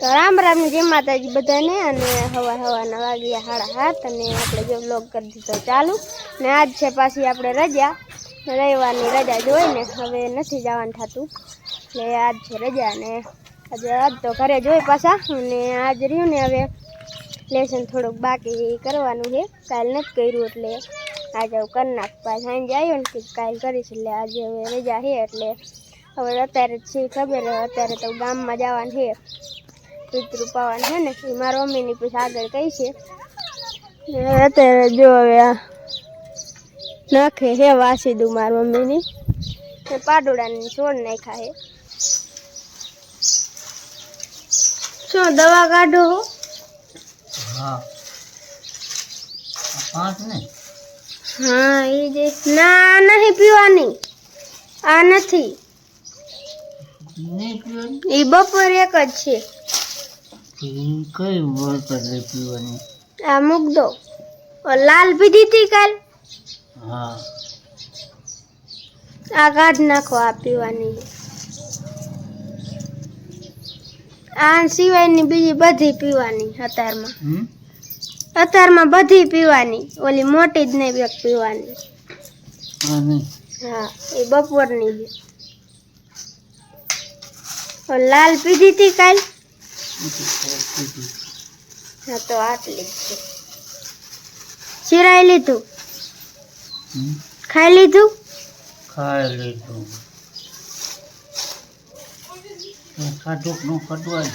તો રામ રામ જય માતાજી બધાને. અને હવા હવાના વાગ્યા સાડા હાથ અને આપણે જો બ્લોગ કરી દીધો ચાલુ. ને આજ છે પાછી આપણે રજા. રવિવારની રજા જ હોય ને હવે નથી જવાનું થતું. એટલે આજ છે રજા ને આજે આજ તો ઘરે જ હોય પાછા. અને આજ રહ્યું ને હવે લેસન થોડુંક બાકી કરવાનું છે. કાલ નથી કર્યું એટલે આજે હું કરી નાખ પાછા સાંજે આવ્યો ને કે કાલ કરીશ એટલે આજે હવે રજા છે એટલે હવે અત્યારે જ છે ખબર. છે, અત્યારે તો ગામમાં જવાનું છે. પિતૃ પાવાનું છે ને એ મારા મમ્મીની પછી આગળ કહી છે. અત્યારે જો હવે આ નાખે છે વાસી દઉં મારા મમ્મીની. પાડોડાની છોડ નાખ્યા છે. શું દવા કાઢો હા? પાંચ ને? હા એ જે ના નહીં પીવાની. આ નથી. નહીં પીવાની? એ બપોર એક જ છે. કઈ વળતર પીવાની? આ મૂક દો. ઓ લાલ પીધી હતી કાલ? હા. આ કાઢ નાખો આ પીવાની. આ સિવાયની બીજી બધી પીવાની અત્યારમાં અત્યારમાં બધી પીવાની. ઓલી મોટી જ નહીં એક પીવાની. હા એ બપોરની છે. ઓ લાલ પીધી હતી કાલ. હા તો આટલી જ લીધું. ખાઈ લીધું? ખાઈ લીધું. ખાધું કે ન ખાધું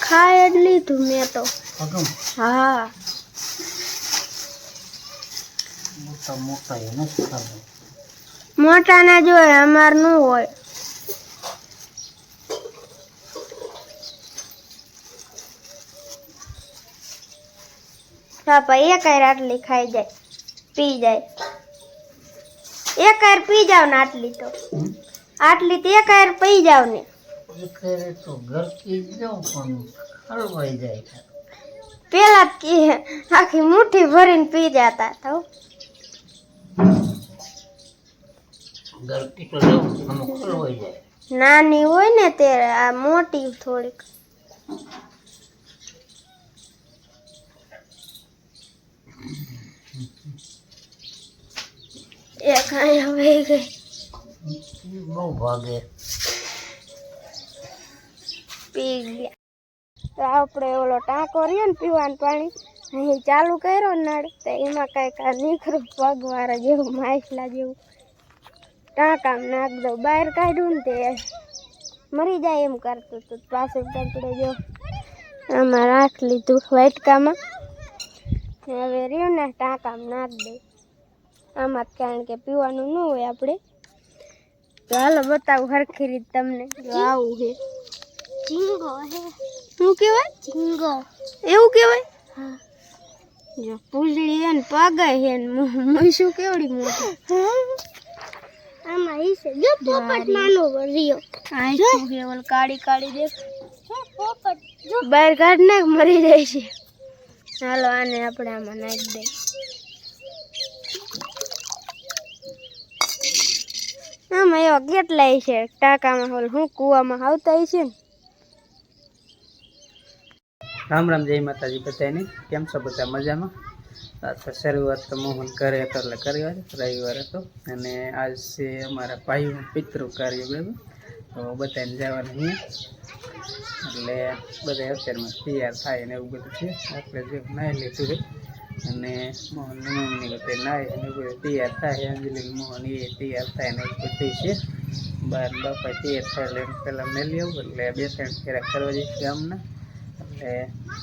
ખાઈ જ લીધું મેં તો. ખાધું? હા. મોટા મોટા એ નથી ખાધું. મોટા ના જોઈએ અમારનું હોય. પાપા એક હાર આટલી ખાઈ જાય પી જાય. એક આર પી જાવ ને આટલી તો. આટલી તો એક હાર પી જાવ ને. એ કરે તો ઘરથી જ પણ હલવાઈ જાય પેલા કે આખી મુઠ્ઠી ભરીને પી જતા તો નાની હોય ને તે આ મોટી થોડીક. એક અહીંયા વહી ગઈ બહુ ભાગે. પી ગયા. તો આપણે ઓલો ટાંકો રહ્યો ને પીવાનું પાણી અહીં ચાલુ કર્યો નળ તો એમાં કાંઈક આ નીકળ્યું પગવાળા જેવું માછલા જેવું. ટાંકામાં નાખ દઉં બહાર કાઢ્યું ને તે મરી જાય એમ કરતું હતું પાછું પકડે જો. આમાં રાખ લીધું વાટકામાં. હવે રહ્યું ને ટાંકામાં નાખ દે આમાં કારણ કે પીવાનું ન હોય આપણે. તો હાલો બતાવું હરખી રીત તમને. આવું છે ચીંગો હે. શું કહેવાય? ચીંગો. એવું કહેવાય? હા. જો પૂજડી હે ને પગે હે ને શું કેવડી મોટી? આમાં ઈ છે. જો પોપટ નાનો રહ્યો આ શું છે? ઓલ કાળી કાળી દેખ. પોપટ. જો. બહાર કાઢ નાખ મરી જાય છે. હાલો આને આપણે આમાં નાખી દઈએ. આમાં એવા કેટલાય છે. ટાંકામાં હોલ હું કૂવામાં આવતા છે ને. રામ રામ, જય માતાજી બધાને કેમ છો બધા મજામાં? તો શરૂઆત તો મોહન કરે હતો એટલે કર્યો વાર રવિવાર હતો અને આજ છે અમારા ભાઈનું પિતૃ કાર્ય બરાબર. તો બધાને જવાનું અહીંયા એટલે બધા અત્યારમાં તૈયાર થાય ને એવું બધું છે. આપણે જે નાઈ લીધું છે. અને મોહન મમ્મી બધા નાય અને બધું તૈયાર થાય અંજલિ મોહન એ તૈયાર થાય ને છે. બાર બાપા તૈયાર થાય એટલે પહેલાં મેલી આવું એટલે બે ત્રણ ફેરા કરવા જઈશ ગામના. એટલે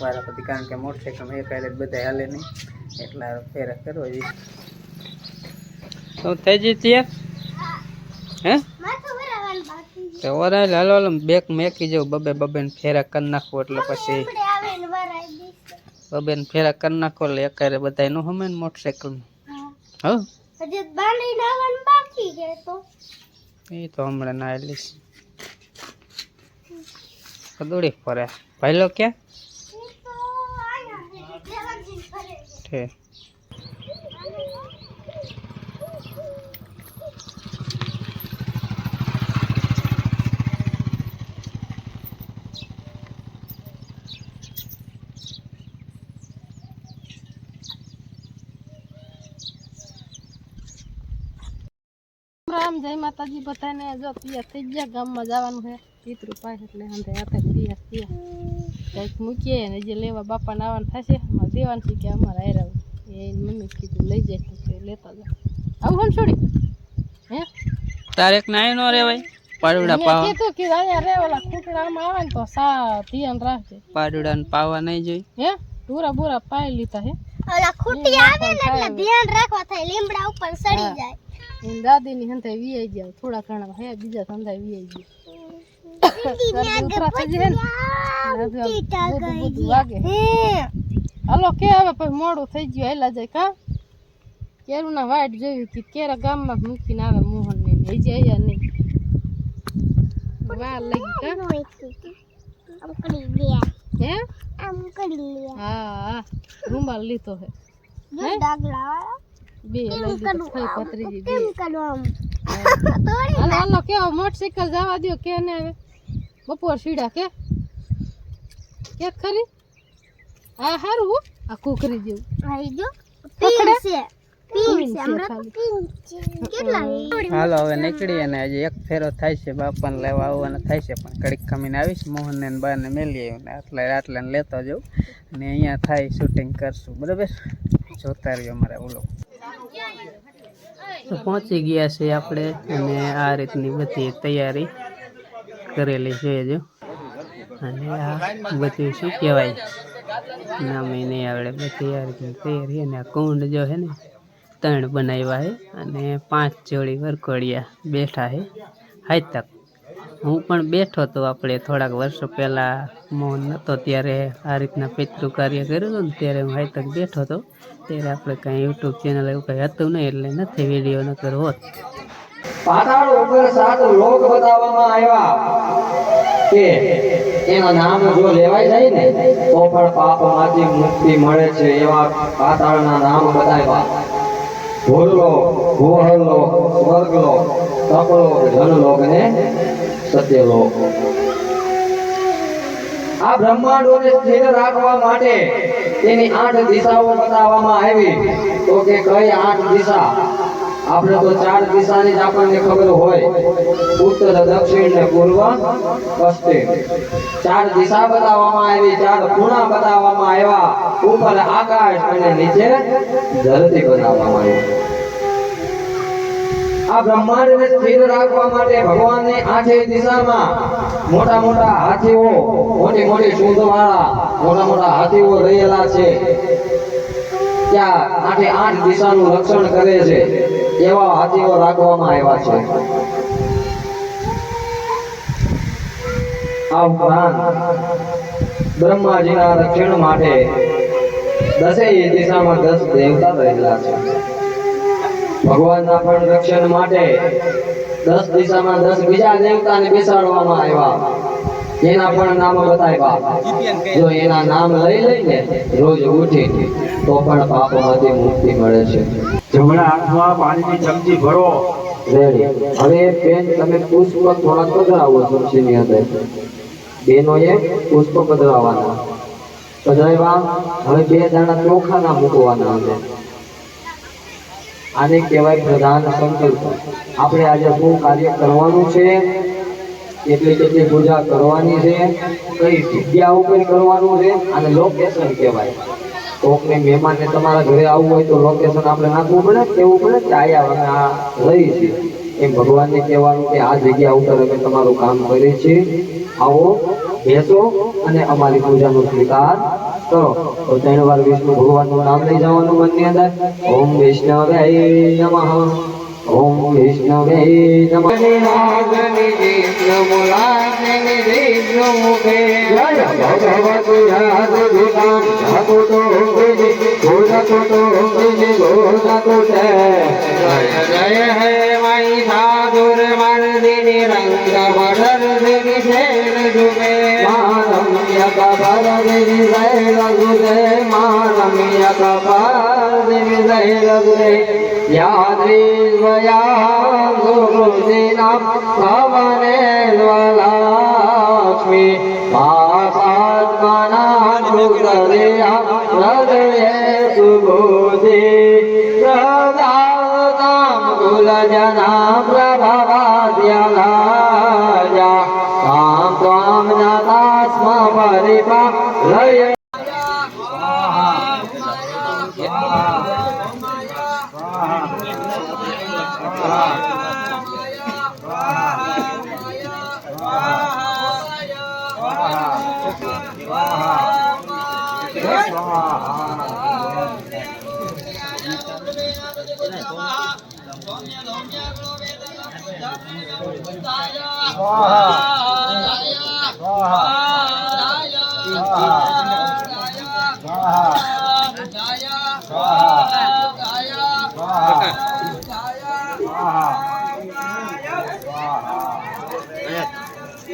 વારા પછી કારણ કે મોટરસાઇકલ એક હારે બધા હાલે નહીં, એટલા ફેરા કરવા જઈશ. તો થઈ જઈ ત્યાં? હે? તો ઓરાય હાલો બેક મેકી જાઉં, બબે બબે ફેરા કરી નાખવું એટલે પછી બબે ને ફેરા કરી નાખો એટલે એકારે બધા નું હમે ને મોટરસાઇકલમાં હા? હજી બાંધી નાવાનું બાકી છે તો. એ તો હમણાં ના લઈશ દોડી ફરે. ભાઈલો ક્યાં? છે જય માતાજી બધાને જો પિયા થઈ ગયા ગામમાં જવાનું છે પિતૃ પાસે એટલે હંધે હાથે પિયા પિયા કંઈક મૂકીએ ને જે લેવા બાપાને આવવાનું થશે અમારે દેવાનું છે કે અમારે આયરા એ એની મમ્મી કીધું લઈ જાય તો કે લેતા જાઓ આવું હમ છોડી હે તારેક નાય નો રેવાય પાડુડા મેં પાવા કીધું કે અહીંયા રે ઓલા ખૂટડામાં આવે ને તો સા ધ્યાન રાખજે પાડુડા ને પાવા નહીં જોઈ હે પૂરા પૂરા પાઈ લીધા હે ઓલા ખૂટી આવે ને એટલે ધ્યાન રાખવા થાય લીમડા ઉપર સડી હા. જાય એની દાદીની વી વીઆઈ ગયા થોડા ઘણા હે બીજા હંધાઈ વીઆઈ ગયા. હાલો કે હવે પછી મોડું થઈ ગયું હેલા જાય કા? કેરું ના વાટ જોયું કે કેરા ગામમાં મૂકીને આવે મોહન ને લઈ જાય નહીં. વાર લાગી કા? લે હે? હા હા. રૂમાલ લીધો હે. ડાગલા બે લઈ લીધો ફઈ પતરીજી કેમ કરો હાલો હાલો કેવો મોટરસાઇકલ જવા દ્યો કે ને હવે? બપોર સીડા કે? કે ખરી? આ હારું હું આ કુકરી જેવું. પિન છે. હાલો હવે નીકળીએ અને એક ફેરો થાય છે બાપાને લેવા આવવાના થાય છે પણ કડીક ખમીને આવીશ મોહનને ને બાને મેલી આવ્યું ને આટલે આટલે ને લેતો જાઉં. અને અહીંયા થાય શૂટિંગ કરશું. બરાબર? જોતા રહ્યો અમારે ઓલો. પહોંચી ગયા છે આપણે અને આ રીતની બધી તૈયારી કરેલી છે જો અને આ બધું શું કહેવાય? નામે નહીં આવડે. બધી આ રીતની તૈયારી અને આ કુંડ જો છે ને, ત્રણ બનાવ્યા છે અને પાંચ જોડી વરકોડિયા બેઠા છે. હાઈ તક. હું પણ બેઠો હતો આપણે થોડાક વર્ષો પહેલાં મૌન નહોતો ત્યારે આ રીતના પિતૃ કાર્ય કર્યું હતું ને ત્યારે હું હાઈ તક બેઠો હતો. ત્યારે આપણે કાંઈ યુટ્યુબ ચેનલ એવું કંઈ હતું નહીં એટલે નથી વીડિયો ન હોત. પાતાળ ઉપર સાત લોક બતાવવામાં આવ્યા કે એના નામ જો લેવાય જાય ને, તો પણ પાપમાંથી મુક્તિ મળે છે એવા પાતાળના નામ બતાવ્યા. ભૂલલો ભૂહરલો સ્વર્ગલો, તપલો જનલોક ને સત્યલોક. આ બ્રહ્માંડોને સ્થિર રાખવા માટે તેની આઠ દિશાઓ બતાવવામાં આવી. તો કે કઈ આઠ દિશા? આપણે તો ચાર દિશાની જ આપણને ખબર હોય. ઉત્તર, દક્ષિણ ને પૂર્વ, પશ્ચિમ. ચાર દિશા બતાવવામાં આવી, ચાર ખૂણા બતાવવામાં આવ્યા. ઉપર આકાશ અને નીચે ધરતી બતાવવામાં આવી. આ બ્રહ્માંડને સ્થિર રાખવા માટે ભગવાનને આઠે દિશામાં મોટા મોટા હાથીઓ, મોટી મોટી સૂંઢવાળા મોટા મોટા હાથીઓ રહેલા છે. ત્યાં આઠે આઠ દિશાનું રક્ષણ કરે છે. એવા હાથીઓ રાખવામાં આવ્યા છે. આ ઉપરાંત બ્રહ્માજીના રક્ષણ માટે દસેય દિશામાં દસ દેવતા રહેલા છે. ભગવાનના પણ રક્ષણ માટે દસ દિશામાં દસ બીજા દેવતાને બેસાડવામાં આવ્યા. એના પણ નામ બતાવ્યા. જો એના નામ લઈ લઈને રોજ ઉઠી, તો પણ પાપમાંથી મુક્તિ મળે છે. જમણા હાથમાં પાણીની ચમચી ભરો. હવે બેન, તમે પુષ્પ થોડા પધરાવો ચમચીની અંદર. બેનોએ પુષ્પ પધરાવવાના પધરાવ્યા. હવે બે દાણા ચોખાના મૂકવાના અંદર. આને કહેવાય પ્રધાન સંકલ્પ. આપણે આજે શું કાર્ય કરવાનું છે કેટલી કેટલી પૂજા કરવાની છે કઈ જગ્યા ઉપર કરવાનું છે, અને લોકેશન કહેવાય. કોકને મહેમાનને તમારા ઘરે આવવું હોય તો લોકેશન આપણે નાખવું પડે, કેવું પડે? કે આયા અમે આ રહી છીએ. એમ ભગવાનને કહેવાનું કે આ જગ્યા ઉપર અમે તમારું કામ કરીએ છીએ. આવો, બેસો અને અમારી પૂજાનો સ્વીકાર કરો તો ત્રણ વાર વિષ્ણુ ભગવાનનું નામ લઈ જવાનું મનની અંદર ઓમ વિષ્ણવે નમઃ ઓમ વિષ્ણવે નમઃ ભગવતી મારમ્ય કબર દિની જય રઘુદે મારમ્ય કબર દિની જય રઘુદે યાદ્રીવયા ગુરુદિના ભવને લક્ષ્મી પાપાત્મના હૃદયા હૃદય સુબોધે પ્રદાતામ ગુલ જના પ્રભાવાદ્યલાજા તામ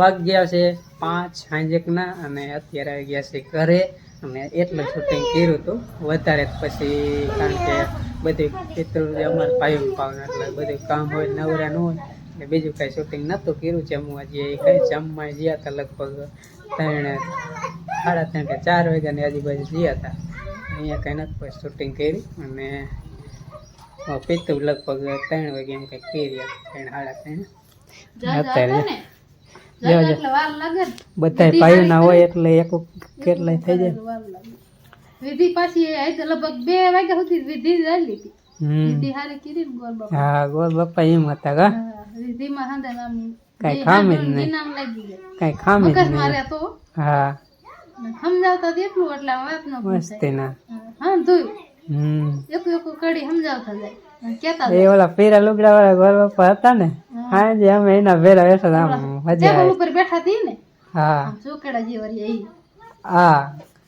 વાગ્યા છે પાંચ સાંજેકના અને અત્યારે આવી ગયા છે ઘરે. અને એટલું શૂટિંગ કર્યું હતું. વધારે પછી કારણ કે બધું જે અમારા ભાઈઓ એટલે બધું કામ હોય, નવરા ન હોય, એટલે બીજું કાંઈ શૂટિંગ નહોતું કર્યું. જમવા જે કંઈ જમવા ગયા હતા લગભગ ત્રણ, સાડા ત્રણ કે ચાર વાગ્યાની આજુબાજુ ગયા હતા. અહીંયા કંઈ નથી પછી શૂટિંગ કરી અને પીતું લગભગ ત્રણ વાગે એમ કંઈક કરી ત્રણ સાડા ત્રણ. બધા ભાઈઓ ના હોય એટલે એક કેટલાય થઈ જાય. વિધિ પાછી લગભગ બે વાગ્યા સુધી વિધિ જાય લીધી. હમ. વિધિ હારી કરી ગોળ બાપા. હા ગોળ બાપા એમ હતા કા? વિધિમાં હાંધે નામ કાંઈ ખામી જ નહીં. કઈ ખામી જ નહીં. હા. સમજાવતા એટલું એટલે વાતનો વાત મસ્તી ના હા ધોયું હમ. એક એક કડી સમજાવતા જાય. કેતા એ ઓલા પીરા લુગડા વાળા ગોળ બાપા હતા ને હા. જે અમે એના ભેરા બેઠા હતા આમ મજા આવી. ઉપર બેઠા હતી ને હા. ચોકેડા જેવરી એ હા.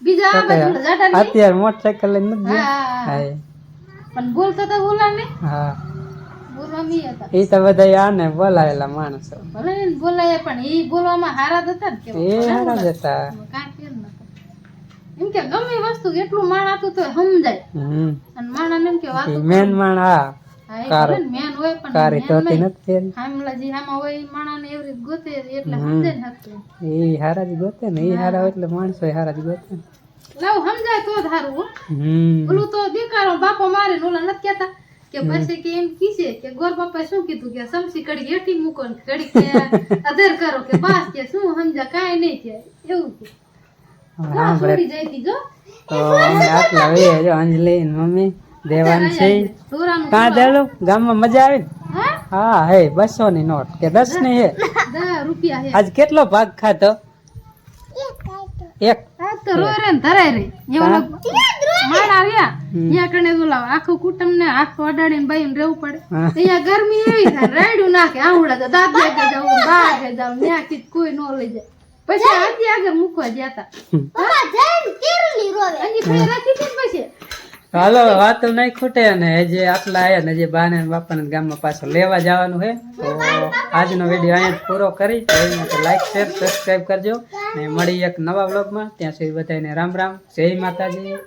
બીજા આ બાજુ જાડા અત્યારે મોટરસાયકલ લઈને નથી હા પણ બોલતા તો બોલા ને. હા. બોલવા મી હતા. એ તો બધા આને બોલાવેલા માણસો. ભલે બોલાય પણ એ બોલવામાં હારા હતા ને. એ હારા હતા. એમ કે ગમે વસ્તુ એટલું માણ હતું તો સમજાય. અને માણસ એમ કે વાતો મેન માણ મેન હોય પણ કારી તોતી નથી ફેરી હામાં હોય એ એવી રીતે ગોતે એટલે સમજે ને હતું એ હારા જ ગોતે ને એ હારા એટલે માણસો હારા જ ગોતે લાવ સમજાય તો. હમ. ઓલું તો દીકારો બાપો મારે ને ઓલા નથી કહેતા કે પછી કે એમ કીશે કે ગોર બાપા શું કીધું કે સમસી કડી હેઠી મૂકો ને કડી કે અધર કરો કે બાસ કે શું સમજા કાંઈ નહીં કે એવું કે. અંજલિ ને મમ્મી દેવાન છે. કાં દેલું? ગામમાં મજા આવી હા? હા હે બસો ની નોટ કે દસની હે? દસ રૂપિયા હે. આજ કેટલો ભાગ ખાતો એક. તો રોય રે ધરાય રે એવું માણા ત્યાં કણે ઓલા આખું કુટુંબ ને અડાડીને બાઈને રહેવું પડે. અહીંયા ગરમી એવી થાય રાયડું નાખે આવડા જાવ ત્યાં કોઈ નો લઈ જાય. પછી આજે આગળ મૂકવા જતા હાલો વાતો નહીં ખૂટે અને જે આટલા આયા ને જે બાને બાપાને ગામમાં પાછો લેવા જવાનું છે તો આજનો વીડિયો અહીંયા પૂરો કરી. તો તો લાઈક શેર સબસ્ક્રાઈબ કરજો. ને મળી એક નવા વ્લોગમાં ત્યાં સુધી બધાને રામ રામ. જય માતાજી.